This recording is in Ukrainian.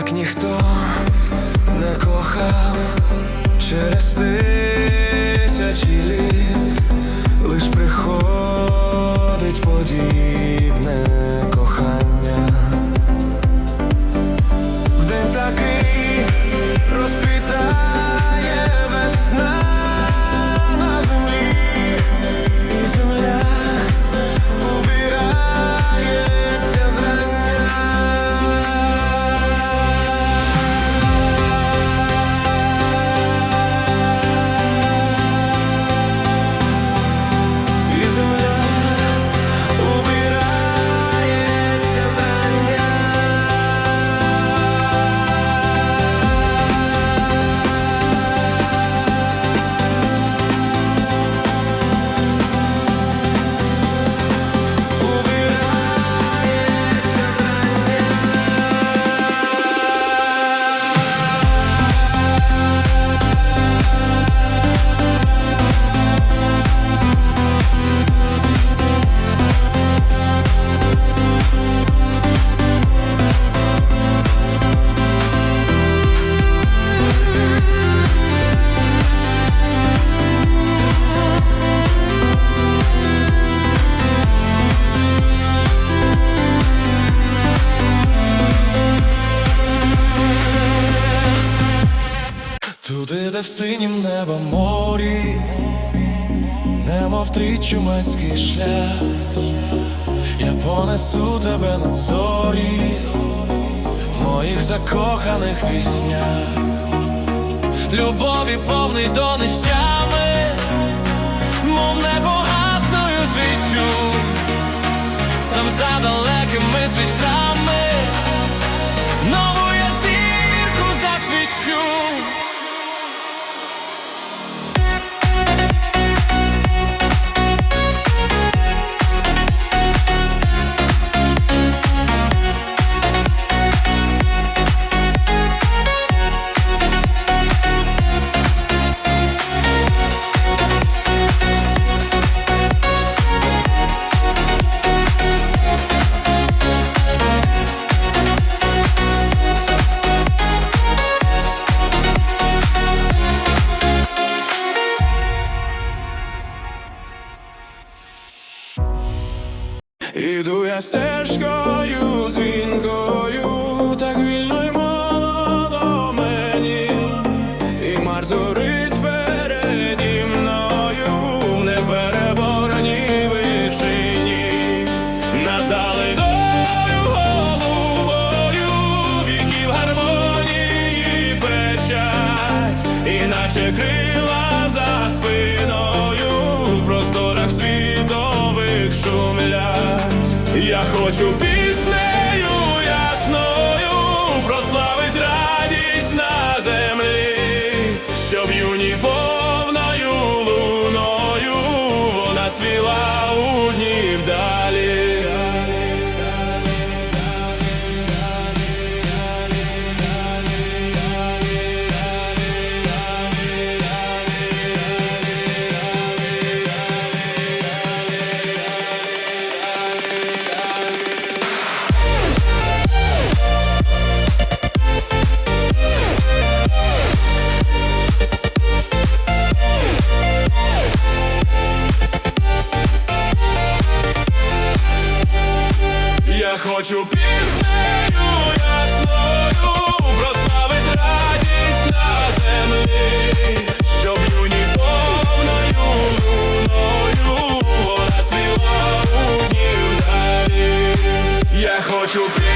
так ніхто не кохав через тисячі літ, в синім неба морі, немов три чумацький шлях, я понесу тебе на зорі в моїх закоханих піснях, любові повний до нещами, мов непогасною свічу, там за далекими світами, Іду я стежкою дзвінкою, так вільно й молодо мені, і мар зорить переді мною в непереборній вишині, надали долю головою, віків гармонії печать, іначе крила за спиною, Я хочу хочу піснею ясною прославить радість на землі, щоб юні повною луною вона цвіла у днів далі. Я хочу піснею